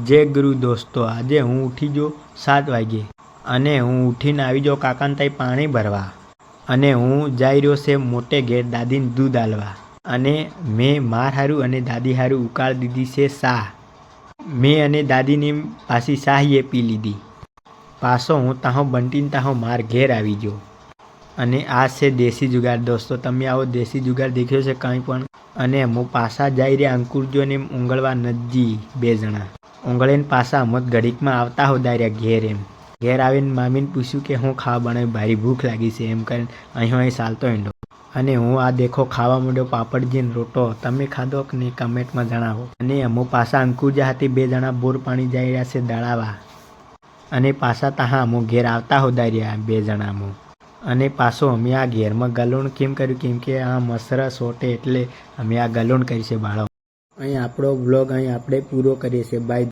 જય ગુરુ દોસ્તો, આજે હું ઉઠી ગયો સાત વાગે અને હું ઉઠીને આવી જાઉં કાકાને ત્યાં પાણી ભરવા અને હું જઈ રહ્યો છે મોટે ઘેર દાદીને દૂધ આલવા અને મેં માર હારું અને દાદી હારું ઉકાળ દીધી છે શાહ. મેં અને દાદીની પાછી શાહ એ પી લીધી. પાછો હું તાહો બંટીને તાહો માર ઘેર આવી ગયો. અને આ છે દેશી જુગાર દોસ્તો, તમે આવો દેશી જુગાર દેખ્યો છે કંઈ પણ. અને હું પાછા જઈ રહ્યા અંકુરજો અંકુરજોને ઉંગળવા નજી બે જણા. ઉંગળીને પાછા અમત ઘડીકમાં આવતા હો દાર્યા ઘેર એમ. ઘેર આવીને મામીને પૂછ્યું કે હું ખાવા બનાવી ભારી ભૂખ લાગી છે એમ કરીને અહીં અહીં ચાલતો હેંડો. અને હું આ દેખો ખાવા માંડ્યો પાપડજીને રોટો. તમે ખાધો કે નહીં કમેન્ટમાં જણાવો. અને અમુક પાછા અંકુજા હતી બે જણા બોર પાણી જઈ રહ્યા છે દળાવા. અને પાછા તાહા અમુક ઘેર આવતા હો દાર્યા બે જણા અમુક અને પાછો અમે આ ઘેરમાં ગલુણ કેમ કર્યું? કેમ કે આ મસરા સોટે એટલે અમે આ ગલુણ કરી છે બાળકો અહીં આપણો બ્લોગ અહીં આપણે પૂરો કરીએ છીએ. બાય